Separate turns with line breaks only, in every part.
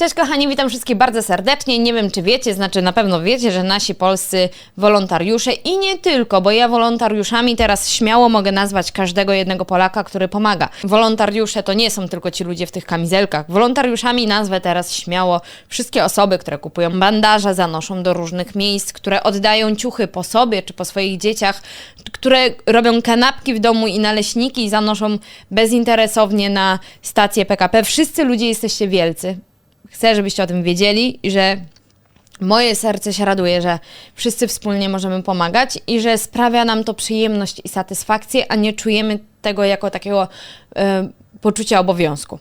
Cześć kochani, witam wszystkich bardzo serdecznie. Nie wiem czy wiecie, znaczy na pewno wiecie, że nasi polscy wolontariusze i nie tylko, bo ja wolontariuszami teraz śmiało mogę nazwać każdego jednego Polaka, który pomaga. Wolontariusze to nie są tylko ci ludzie w tych kamizelkach. Wolontariuszami nazwę teraz śmiało wszystkie osoby, które kupują bandaże, zanoszą do różnych miejsc, które oddają ciuchy po sobie czy po swoich dzieciach, które robią kanapki w domu i naleśniki i zanoszą bezinteresownie na stację PKP. Wszyscy ludzie jesteście wielcy. Chcę, żebyście o tym wiedzieli że moje serce się raduje, że wszyscy wspólnie możemy pomagać i że sprawia nam to przyjemność i satysfakcję, a nie czujemy tego jako takiego e, poczucia obowiązku.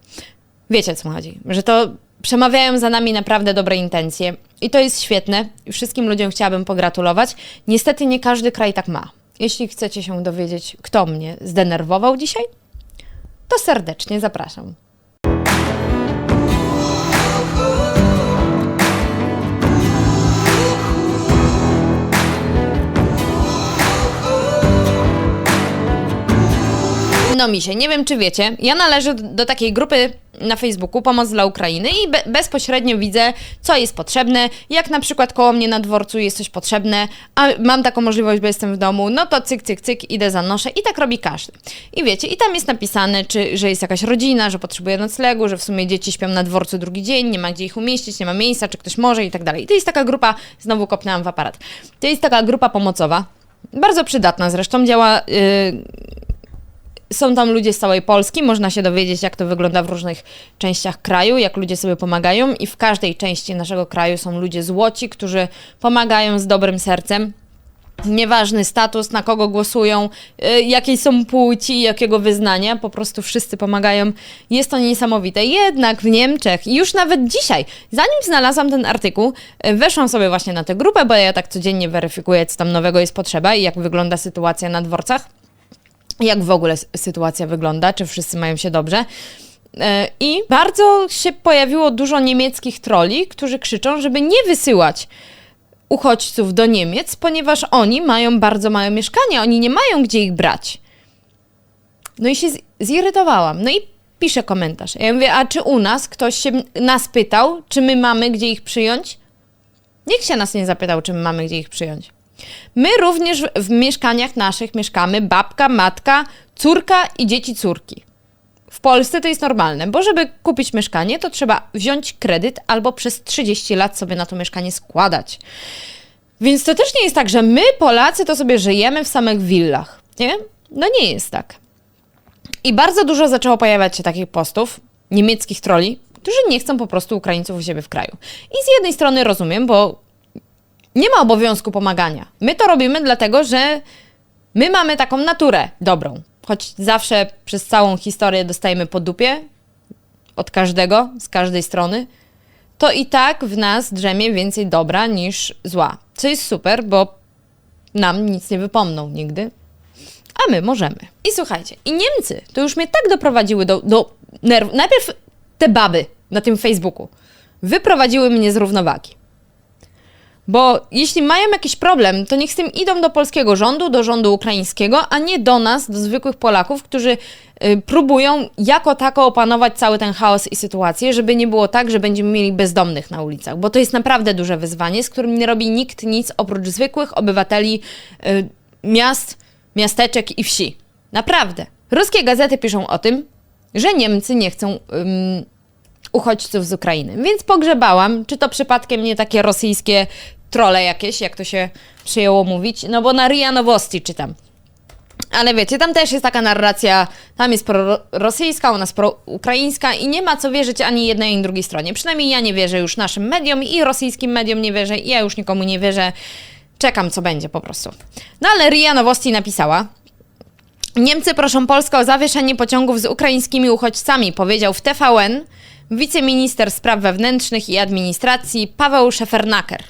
Wiecie, co chodzi? Że to przemawiają za nami naprawdę dobre intencje i to jest świetne. Wszystkim ludziom chciałabym pogratulować. Niestety nie każdy kraj tak ma. Jeśli chcecie się dowiedzieć, kto mnie zdenerwował dzisiaj, to serdecznie zapraszam. No mi się, nie wiem czy wiecie, ja należę do, takiej grupy na Facebooku Pomoc dla Ukrainy i be, bezpośrednio widzę, co jest potrzebne. Jak na przykład koło mnie na dworcu jest coś potrzebne, a mam taką możliwość, bo jestem w domu, no to cyk, cyk, cyk, idę zanoszę i tak robi każdy. I wiecie, i tam jest napisane, czy, że jest jakaś rodzina, że potrzebuje noclegu, że w sumie dzieci śpią na dworcu drugi dzień, nie ma gdzie ich umieścić, nie ma miejsca, czy ktoś może i tak dalej. I to jest taka grupa, znowu kopnęłam w aparat, to jest taka grupa pomocowa, bardzo przydatna zresztą, działa... Yy, są tam ludzie z całej Polski, można się dowiedzieć, jak to wygląda w różnych częściach kraju, jak ludzie sobie pomagają, i w każdej części naszego kraju są ludzie złoci, którzy pomagają z dobrym sercem. Nieważny status, na kogo głosują, y, jakiej są płci, jakiego wyznania, po prostu wszyscy pomagają. Jest to niesamowite. Jednak w Niemczech, już nawet dzisiaj, zanim znalazłam ten artykuł, y, weszłam sobie właśnie na tę grupę, bo ja tak codziennie weryfikuję, co tam nowego jest potrzeba i jak wygląda sytuacja na dworcach jak w ogóle sytuacja wygląda, czy wszyscy mają się dobrze. E, I bardzo się pojawiło dużo niemieckich troli, którzy krzyczą, żeby nie wysyłać uchodźców do Niemiec, ponieważ oni mają bardzo małe mieszkania, oni nie mają gdzie ich brać. No i się zirytowałam. No i piszę komentarz. Ja mówię, a czy u nas ktoś się nas pytał, czy my mamy gdzie ich przyjąć? Nikt się nas nie zapytał, czy my mamy gdzie ich przyjąć. My również w, mieszkaniach naszych mieszkamy babka, matka, córka i dzieci córki. W Polsce to jest normalne, bo żeby kupić mieszkanie, to trzeba wziąć kredyt albo przez 30 lat sobie na to mieszkanie składać. Więc to też nie jest tak, że my, Polacy, to sobie żyjemy w samych willach. Nie? No nie jest tak. I bardzo dużo zaczęło pojawiać się takich postów niemieckich troli, którzy nie chcą po prostu Ukraińców u siebie w kraju. I z jednej strony rozumiem, bo nie ma obowiązku pomagania. My to robimy dlatego, że my mamy taką naturę dobrą. Choć zawsze przez całą historię dostajemy po dupie od każdego, z każdej strony, to i tak w nas drzemie więcej dobra niż zła. Co jest super, bo nam nic nie wypomną nigdy, a my możemy. I słuchajcie, i Niemcy to już mnie tak doprowadziły do, do. Najpierw te baby na tym Facebooku wyprowadziły mnie z równowagi. Bo jeśli mają jakiś problem, to niech z tym idą do polskiego rządu, do rządu ukraińskiego, a nie do nas, do zwykłych Polaków, którzy y, próbują jako tako opanować cały ten chaos i sytuację, żeby nie było tak, że będziemy mieli bezdomnych na ulicach. Bo to jest naprawdę duże wyzwanie, z którym nie robi nikt nic oprócz zwykłych obywateli y, miast, miasteczek i wsi. Naprawdę. Ruskie gazety piszą o tym, że Niemcy nie chcą ym, uchodźców z Ukrainy. Więc pogrzebałam, czy to przypadkiem nie takie rosyjskie trole jakieś, jak to się przyjęło mówić, no bo na RIA Nowosti czytam. Ale wiecie, tam też jest taka narracja, tam jest prorosyjska, u nas proukraińska i nie ma co wierzyć ani jednej, ani drugiej stronie. Przynajmniej ja nie wierzę już naszym mediom i rosyjskim mediom nie wierzę i ja już nikomu nie wierzę. Czekam, co będzie po prostu. No ale RIA Nowosti napisała, Niemcy proszą Polskę o zawieszenie pociągów z ukraińskimi uchodźcami, powiedział w TVN wiceminister spraw wewnętrznych i administracji Paweł Szefernaker.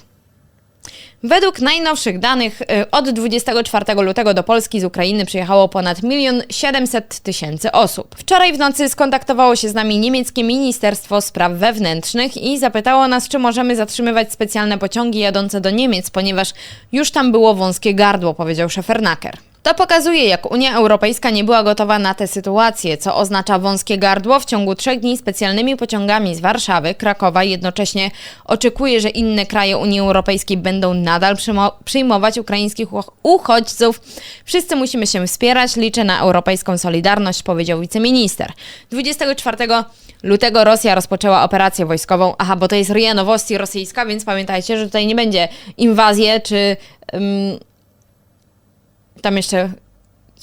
Według najnowszych danych y, od 24 lutego do Polski z Ukrainy przyjechało ponad 1 700 tysięcy osób. Wczoraj w nocy skontaktowało się z nami niemieckie Ministerstwo Spraw Wewnętrznych i zapytało nas, czy możemy zatrzymywać specjalne pociągi jadące do Niemiec, ponieważ już tam było wąskie gardło, powiedział Szefernaker. To pokazuje, jak Unia Europejska nie była gotowa na tę sytuację, co oznacza wąskie gardło. W ciągu trzech dni specjalnymi pociągami z Warszawy, Krakowa jednocześnie oczekuje, że inne kraje Unii Europejskiej będą nadal przyjmo- przyjmować ukraińskich uch- uchodźców. Wszyscy musimy się wspierać, liczę na europejską solidarność, powiedział wiceminister. 24 lutego Rosja rozpoczęła operację wojskową. Aha, bo to jest RIA Nowości rosyjska, więc pamiętajcie, że tutaj nie będzie inwazji czy... ym, tam jeszcze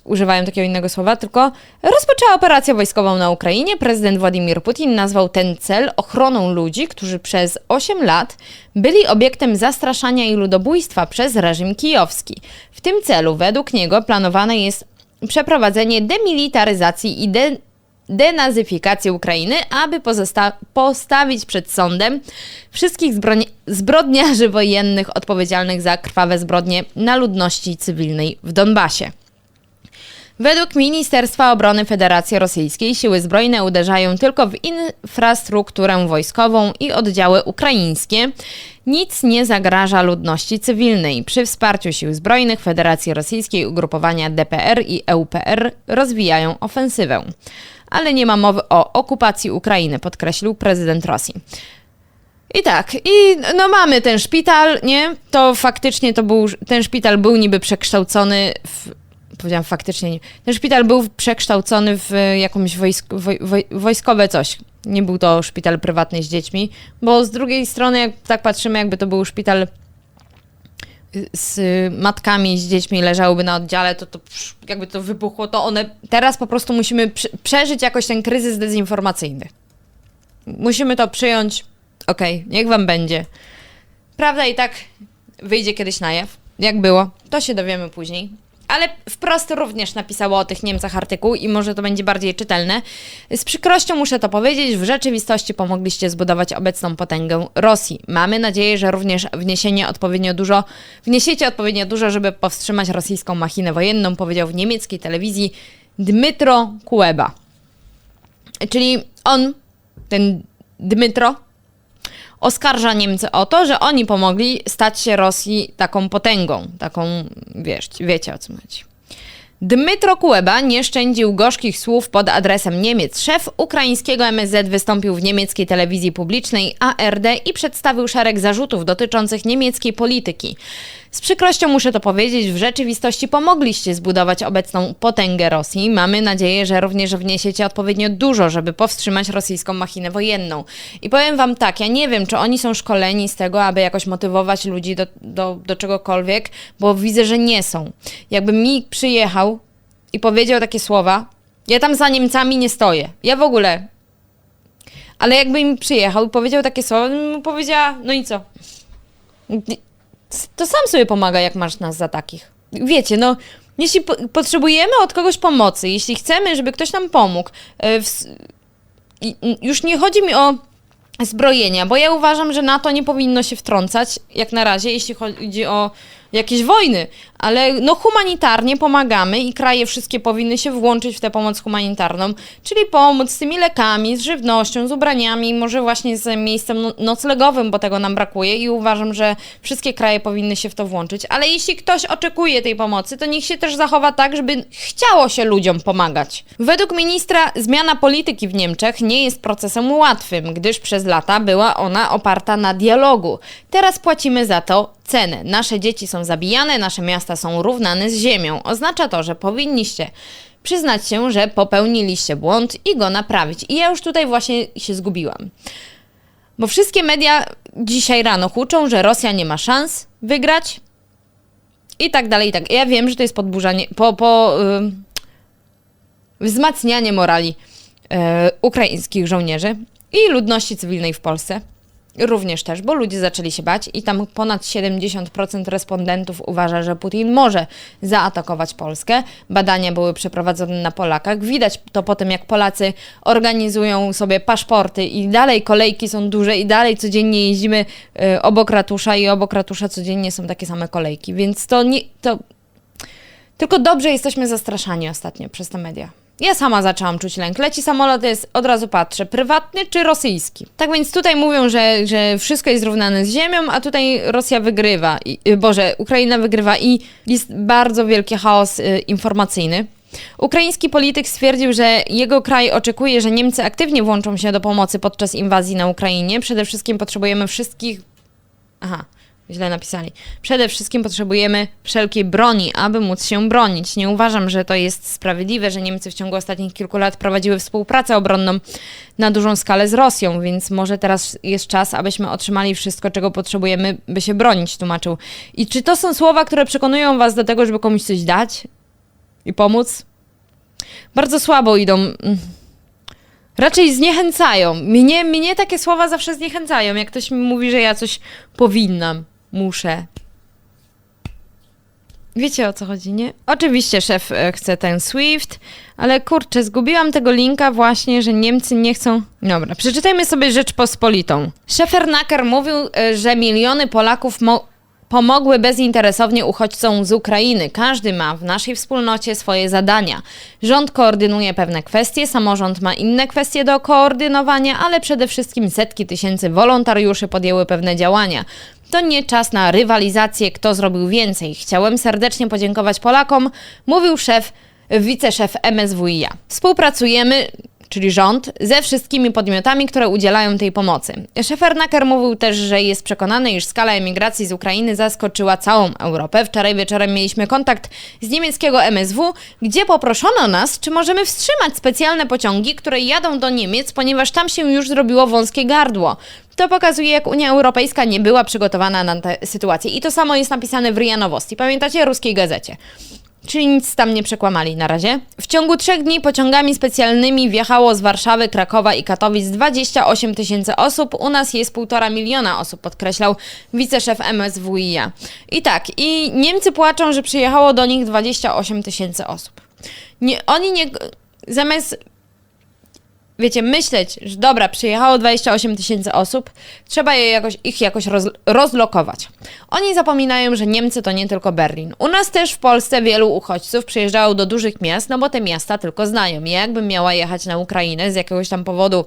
używają takiego innego słowa, tylko rozpoczęła operację wojskową na Ukrainie. Prezydent Władimir Putin nazwał ten cel ochroną ludzi, którzy przez 8 lat byli obiektem zastraszania i ludobójstwa przez reżim kijowski. W tym celu, według niego, planowane jest przeprowadzenie demilitaryzacji i de denazyfikacji Ukrainy, aby postawić przed sądem wszystkich zbrodniarzy wojennych odpowiedzialnych za krwawe zbrodnie na ludności cywilnej w Donbasie. Według Ministerstwa Obrony Federacji Rosyjskiej siły zbrojne uderzają tylko w infrastrukturę wojskową i oddziały ukraińskie. Nic nie zagraża ludności cywilnej. Przy wsparciu sił zbrojnych Federacji Rosyjskiej ugrupowania DPR i EUPR rozwijają ofensywę. Ale nie ma mowy o okupacji Ukrainy, podkreślił prezydent Rosji. I tak, i no mamy ten szpital, nie? To faktycznie to był, ten szpital był niby przekształcony w, powiedziałam faktycznie nie, ten szpital był przekształcony w jakąś wojsk, woj, woj, wojskowe coś. Nie był to szpital prywatny z dziećmi, bo z drugiej strony, jak tak patrzymy, jakby to był szpital z matkami, z dziećmi leżałyby na oddziale, to, to jakby to wybuchło, to one teraz po prostu musimy prze- przeżyć jakoś ten kryzys dezinformacyjny. Musimy to przyjąć. Okej, niech wam będzie. Prawda i tak wyjdzie kiedyś na jaw. Jak było, to się dowiemy później. Ale wprost również napisało o tych Niemcach artykuł i może to będzie bardziej czytelne. Z przykrością muszę to powiedzieć, w rzeczywistości pomogliście zbudować obecną potęgę Rosji. Mamy nadzieję, że również wniesienie odpowiednio dużo, wniesiecie odpowiednio dużo, żeby powstrzymać rosyjską machinę wojenną, powiedział w niemieckiej telewizji Dmytro Kuleba. Czyli on, ten Dmytro, oskarża Niemcy o to, że oni pomogli stać się Rosji taką potęgą, taką, wiesz, wiecie o co chodzi. Dmytro Kuleba nie szczędził gorzkich słów pod adresem Niemiec. Szef ukraińskiego MSZ wystąpił w niemieckiej telewizji publicznej ARD i przedstawił szereg zarzutów dotyczących niemieckiej polityki. Z przykrością muszę to powiedzieć, w rzeczywistości pomogliście zbudować obecną potęgę Rosji. Mamy nadzieję, że również wniesiecie odpowiednio dużo, żeby powstrzymać rosyjską machinę wojenną. I powiem wam tak, ja nie wiem, czy oni są szkoleni z tego, aby jakoś motywować ludzi do, do, do czegokolwiek, bo widzę, że nie są. Jakby mi przyjechał i powiedział takie słowa, ja tam za Niemcami nie stoję. Ja w ogóle. Ale jakby mi przyjechał i powiedział takie słowa, bym powiedziała, no i co? To sam sobie pomaga, jak masz nas za takich. Wiecie, no, jeśli po potrzebujemy od kogoś pomocy, jeśli chcemy, żeby ktoś nam pomógł, e, w, i już nie chodzi mi o zbrojenia, bo ja uważam, że NATO nie powinno się wtrącać, jak na razie, jeśli chodzi o jakieś wojny, ale no humanitarnie pomagamy i kraje wszystkie powinny się włączyć w tę pomoc humanitarną, czyli pomóc z tymi lekami, z żywnością, z ubraniami, może właśnie z miejscem no- noclegowym, bo tego nam brakuje i uważam, że wszystkie kraje powinny się w to włączyć, ale jeśli ktoś oczekuje tej pomocy, to niech się też zachowa tak, żeby chciało się ludziom pomagać. Według ministra zmiana polityki w Niemczech nie jest procesem łatwym, gdyż przez lata była ona oparta na dialogu. Teraz płacimy za to cenę. Nasze dzieci są zabijane, nasze miasta są równane z ziemią. Oznacza to, że powinniście przyznać się, że popełniliście błąd i go naprawić. I ja już tutaj właśnie się zgubiłam. Bo wszystkie media dzisiaj rano huczą, że Rosja nie ma szans wygrać i tak dalej, i tak. Ja wiem, że to jest podburzanie, po, po ym, wzmacnianie morali e, ukraińskich żołnierzy i ludności cywilnej w Polsce. Również też, bo ludzie zaczęli się bać i tam ponad 70% respondentów uważa, że Putin może zaatakować Polskę. Badania były przeprowadzone na Polakach. Widać to po tym, jak Polacy organizują sobie paszporty i dalej kolejki są duże i dalej codziennie jeździmy y, obok ratusza i obok ratusza codziennie są takie same kolejki. Więc to nie... To... Tylko dobrze jesteśmy zastraszani ostatnio przez te media. Ja sama zaczęłam czuć lęk. Leci samolot, jest, od razu patrzę, prywatny czy rosyjski. Tak więc tutaj mówią, że, że wszystko jest zrównane z ziemią, a tutaj Rosja wygrywa. I, y, Boże, Ukraina wygrywa i jest bardzo wielki chaos y, informacyjny. Ukraiński polityk stwierdził, że jego kraj oczekuje, że Niemcy aktywnie włączą się do pomocy podczas inwazji na Ukrainie. Przede wszystkim potrzebujemy wszystkich. Aha, źle napisali. Przede wszystkim potrzebujemy wszelkiej broni, aby móc się bronić. Nie uważam, że to jest sprawiedliwe, że Niemcy w ciągu ostatnich kilku lat prowadziły współpracę obronną na dużą skalę z Rosją, więc może teraz jest czas, abyśmy otrzymali wszystko, czego potrzebujemy, by się bronić, tłumaczył. I czy to są słowa, które przekonują Was do tego, żeby komuś coś dać? i pomóc. Bardzo słabo idą. mm, Raczej zniechęcają. Mnie, mnie takie słowa zawsze zniechęcają. Jak ktoś mi mówi, że ja coś powinnam, muszę. Wiecie o co chodzi, nie? Oczywiście szef e, chce ten Swift, ale kurczę, zgubiłam tego linka właśnie, że Niemcy nie chcą. Dobra, przeczytajmy sobie Rzeczpospolitą. Szefernaker mówił, e, że miliony Polaków mo- pomogły bezinteresownie uchodźcom z Ukrainy. Każdy ma w naszej wspólnocie swoje zadania. Rząd koordynuje pewne kwestie, samorząd ma inne kwestie do koordynowania, ale przede wszystkim setki tysięcy wolontariuszy podjęły pewne działania. To nie czas na rywalizację, kto zrobił więcej. Chciałem serdecznie podziękować Polakom, mówił szef, wiceszef MSWiA. Współpracujemy czyli rząd, ze wszystkimi podmiotami, które udzielają tej pomocy. Szefernaker mówił też, że jest przekonany, iż skala emigracji z Ukrainy zaskoczyła całą Europę. Wczoraj wieczorem mieliśmy kontakt z niemieckiego MSW, gdzie poproszono nas, czy możemy wstrzymać specjalne pociągi, które jadą do Niemiec, ponieważ tam się już zrobiło wąskie gardło. To pokazuje, jak Unia Europejska nie była przygotowana na tę sytuację. I to samo jest napisane w RIA Nowosti. Pamiętacie? Ruskiej gazecie. Czyli nic tam nie przekłamali na razie. W ciągu trzech dni pociągami specjalnymi wjechało z Warszawy, Krakowa i Katowic 28 tysięcy osób. U nas jest półtora miliona osób, podkreślał wiceszef MSWiA. I tak, i Niemcy płaczą, że przyjechało do nich 28 tysięcy osób. Nie, oni nie... Zamiast wiecie, myśleć, że dobra, przyjechało 28 tysięcy osób, trzeba je jakoś, ich jakoś roz, rozlokować. Oni zapominają, że Niemcy to nie tylko Berlin. U nas też w Polsce wielu uchodźców przyjeżdżało do dużych miast, no bo te miasta tylko znają. Ja jakbym miała jechać na Ukrainę z jakiegoś tam powodu,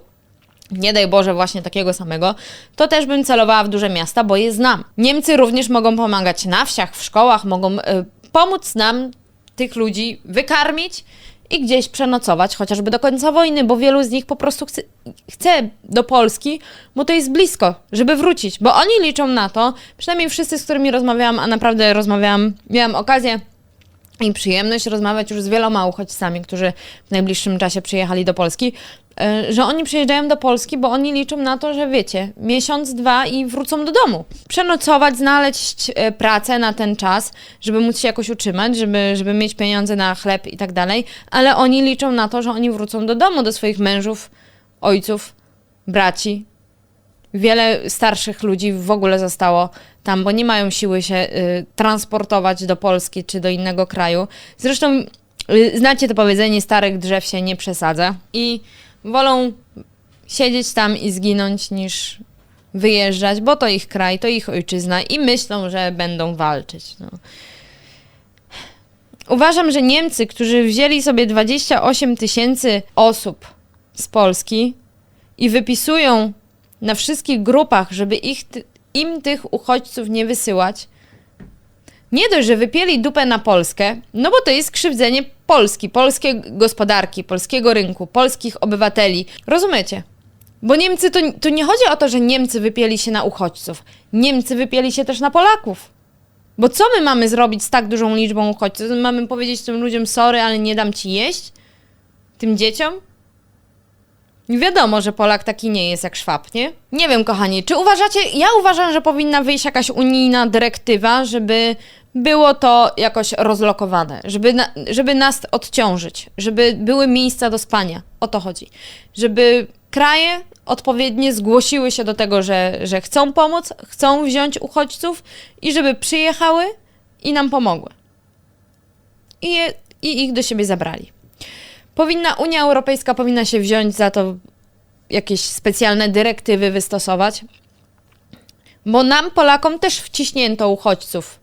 nie daj Boże, właśnie takiego samego, to też bym celowała w duże miasta, bo je znam. Niemcy również mogą pomagać na wsiach, w szkołach, mogą y, pomóc nam tych ludzi wykarmić i gdzieś przenocować, chociażby do końca wojny, bo wielu z nich po prostu chce, chce do Polski, bo to jest blisko, żeby wrócić, bo oni liczą na to, przynajmniej wszyscy, z którymi rozmawiałam, a naprawdę rozmawiałam, miałam okazję i przyjemność rozmawiać już z wieloma uchodźcami, którzy w najbliższym czasie przyjechali do Polski, e, że oni przyjeżdżają do Polski, bo oni liczą na to, że wiecie, miesiąc, dwa i wrócą do domu. Przenocować, znaleźć e, pracę na ten czas, żeby móc się jakoś utrzymać, żeby, żeby mieć pieniądze na chleb i tak dalej, ale oni liczą na to, że oni wrócą do domu, do swoich mężów, ojców, braci, wiele starszych ludzi w ogóle zostało tam, bo nie mają siły się y, transportować do Polski czy do innego kraju. Zresztą y, znacie to powiedzenie, starych drzew się nie przesadza i wolą siedzieć tam i zginąć niż wyjeżdżać, bo to ich kraj, to ich ojczyzna i myślą, że będą walczyć. No. Uważam, że Niemcy, którzy wzięli sobie 28 tysięcy osób z Polski i wypisują na wszystkich grupach, żeby ich, im tych uchodźców nie wysyłać, nie dość, że wypieli dupę na Polskę, no bo to jest krzywdzenie Polski, polskiej gospodarki, polskiego rynku, polskich obywateli. Rozumiecie? Bo Niemcy to, to nie chodzi o to, że Niemcy wypieli się na uchodźców. Niemcy wypieli się też na Polaków. Bo co my mamy zrobić z tak dużą liczbą uchodźców? Mamy powiedzieć tym ludziom sorry, ale nie dam ci jeść? Tym dzieciom? Wiadomo, że Polak taki nie jest jak Szwab, nie? Nie wiem, kochani, czy uważacie... Ja uważam, że powinna wyjść jakaś unijna dyrektywa, żeby było to jakoś rozlokowane, żeby, na, żeby nas odciążyć, żeby były miejsca do spania. O to chodzi. Żeby kraje odpowiednie zgłosiły się do tego, że, że chcą pomóc, chcą wziąć uchodźców i żeby przyjechały i nam pomogły. I, je, i ich do siebie zabrali. Powinna, Unia Europejska powinna się wziąć za to jakieś specjalne dyrektywy wystosować, bo nam, Polakom, też wciśnięto uchodźców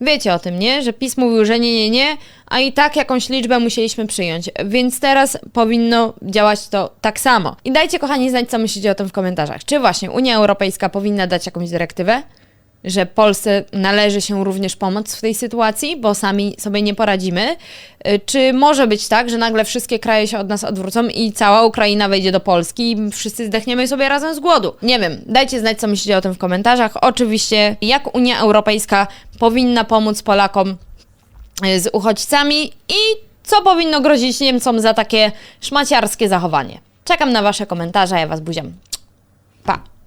Wiecie o tym, nie? Że PiS mówił, że nie, nie, nie, a i tak jakąś liczbę musieliśmy przyjąć. Więc teraz powinno działać to tak samo. I dajcie, kochani, znać, co myślicie o tym w komentarzach. Czy właśnie Unia Europejska powinna dać jakąś dyrektywę? Że Polsce należy się również pomoc w tej sytuacji, bo sami sobie nie poradzimy. Y, Czy może być tak, że nagle wszystkie kraje się od nas odwrócą i cała Ukraina wejdzie do Polski i wszyscy zdechniemy sobie razem z głodu? Nie wiem, dajcie znać, co myślicie o tym w komentarzach. Oczywiście, jak Unia Europejska powinna pomóc Polakom y, z uchodźcami i co powinno grozić Niemcom za takie szmaciarskie zachowanie. Czekam na Wasze komentarze, ja Was buziam. Pa!